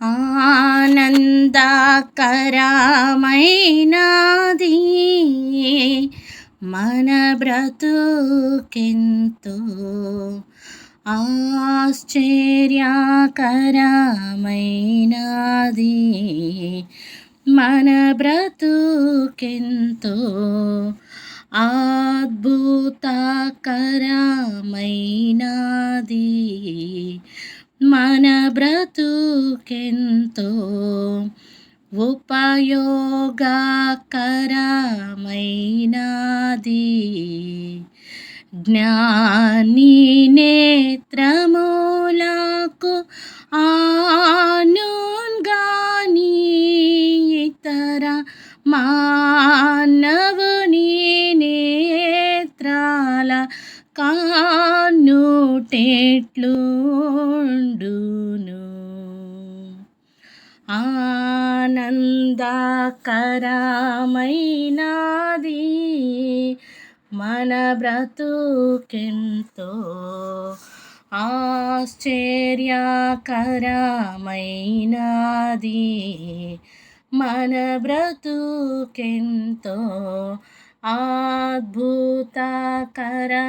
ఆనందకరమైనది మన బ్రతుకెంతో ఆశ్చర్యకరమైనది మన బ్రతుకెంతో అద్భుతకరమైనది మన బ్రతుకెంతో ఉపయోగకరమైనది. జ్ఞాని నేత్రములకు ఆనుగాని ఇతర మానవుని నేత్రాల కానుటెట్లుండును. ఆనందకరమైనది మన బ్రతుకెంతో. ఆశ్చర్యకరమైనది మన బ్రతుకెంతో. అద్భుతకరమైనది